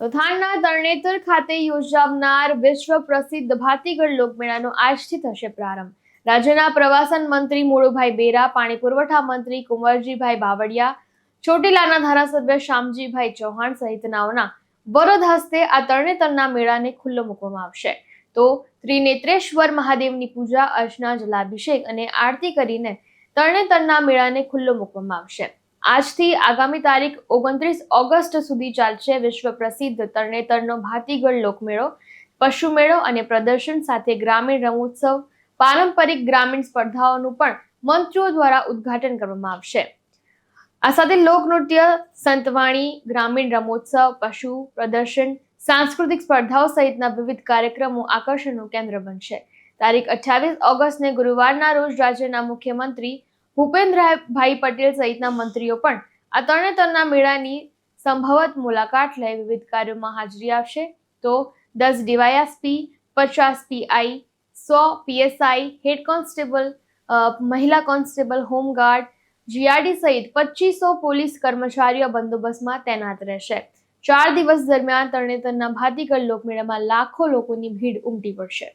તો થાણના તરણેતર ખાતે યોજાનાર વિશ્વ પ્રસિદ્ધ ભાતીગઢ લોકમેળાનો આજથી થશે પ્રારંભ. રાજ્યના પ્રવાસન મંત્રી મોળુભાઈ બેરા, પાણી પુરવઠા મંત્રી કુંવરજીભાઈ બાવળિયા, ચોટીલાના ધારાસભ્ય શ્યામજીભાઈ ચૌહાણ સહિતનાઓના વરદ હસ્તે આ તરણેતરના મેળાને ખુલ્લો મૂકવામાં આવશે. તો ત્રિનેત્રેશ્વર મહાદેવની પૂજા, અર્ચના, જલાભિષેક અને આરતી કરીને તરણેતરના મેળાને ખુલ્લો મૂકવામાં આવશે. આજથી આગામી તારીખ ઓગણત્રીસ ઓગસ્ટ સુધી ચાલશે વિશ્વ પ્રસિદ્ધ તરણેતરનો ભાતીગઢ લોકમેળો, પશુ મેળો અને પ્રદર્શન સાથે ગ્રામીણ રમોત્સવ, પારંપરિક ગ્રામીણ સ્પર્ધાઓનું પણ મંત્રીઓ દ્વારા ઉદ્ઘાટન કરવામાં આવશે. આ સાથે લોકનૃત્ય, સંતવાણી, ગ્રામીણ રમોત્સવ, પશુ પ્રદર્શન, સાંસ્કૃતિક સ્પર્ધાઓ સહિતના વિવિધ કાર્યક્રમો આકર્ષણનું કેન્દ્ર બનશે. તારીખ અઠ્યાવીસ ઓગસ્ટને ગુરુવારના રોજ રાજ્યના મુખ્યમંત્રી ભૂપેન્દ્રભાઈ પટેલ સહિતના મંત્રીઓ પણ આ તરણેતરના મેળાની સંભવત મુલાકાત લઈ વિવિધ કાર્યોમાં હાજરી આપશે. તો દસ ડીવાયએસપી, પચાસ પીઆઈ, સો પીએસઆઈ, હેડ કોન્સ્ટેબલ મહિલા કોન્સ્ટેબલ, હોમગાર્ડ, જીઆરડી સહિત પચીસો પોલીસ કર્મચારીઓ બંદોબસ્તમાં તૈનાત રહેશે. ચાર દિવસ દરમિયાન તરણેતરના ભાતીગઢ લોકમેળામાં લાખો લોકોની ભીડ ઉમટી પડશે.